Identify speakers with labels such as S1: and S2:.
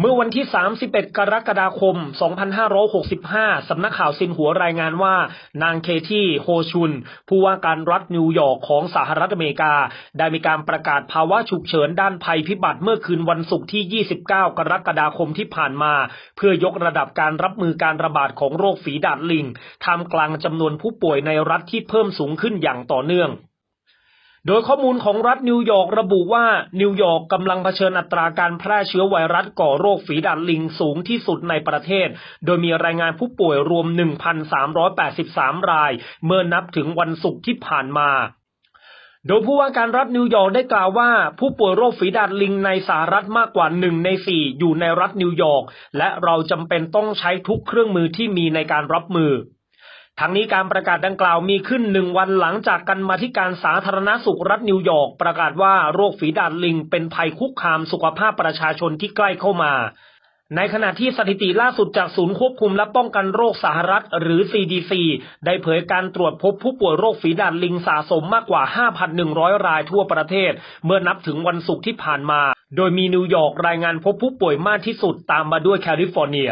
S1: เมื่อวันที่ 31 กรกฎาคม 2565 สำนักข่าวซินหัวรายงานว่า นางเคที่โฮชุน ผู้ว่าการรัฐนิวยอร์กของสหรัฐอเมริกา ได้มีการประกาศภาวะฉุกเฉินด้านภัยพิบัติเมื่อคืนวันศุกร์ที่ 29 กรกฎาคมที่ผ่านมา เพื่อยกระดับการรับมือการระบาดของโรคฝีดาดลิง ท่ามกลางจำนวนผู้ป่วยในรัฐที่เพิ่มสูงขึ้นอย่างต่อเนื่อง โดยข้อมูลของรัฐนิวยอร์กระบุว่า นิวยอร์กกำลังเผชิญอัตราการแพร่เชื้อไวรัสก่อโรคฝีดาดลิงสูงที่สุดในประเทศ โดยมีรายงานผู้ป่วยรวม 1,383 ราย เมื่อนับถึงวันศุกร์ที่ผ่านมาโดยผู้ว่าการรัฐนิวยอร์กได้กล่าวว่า ผู้ป่วยโรคฝีดาดลิงในสหรัฐมากกว่าหนึ่งในสี่อยู่ในรัฐนิวยอร์กและเราจำเป็นต้องใช้ทุกเครื่องมือที่มีในการรับมือ ทั้งนี้การประกาศดังกล่าวมีขึ้นหนึ่งวันหลังจากกันมาที่การสาธารณสุขรัฐนิวยอร์กประกาศว่าโรคฝีดาดลิงเป็นภัยคุกคามสุขภาพประชาชนที่ใกล้เข้ามา ในขณะที่สถิติล่าสุดจากศูนย์ควบคุมและป้องกันโรคสหรัฐหรือ CDC ได้เผยการตรวจพบผู้ป่วยโรคฝีดาดลิงสะสมมากกว่า 5,100 รายทั่วประเทศ เมื่อนับถึงวันศุกร์ที่ผ่านมา โดยมีนิวยอร์กรายงานพบผู้ป่วยมากที่สุดตามมาด้วยแคลิฟอร์เนีย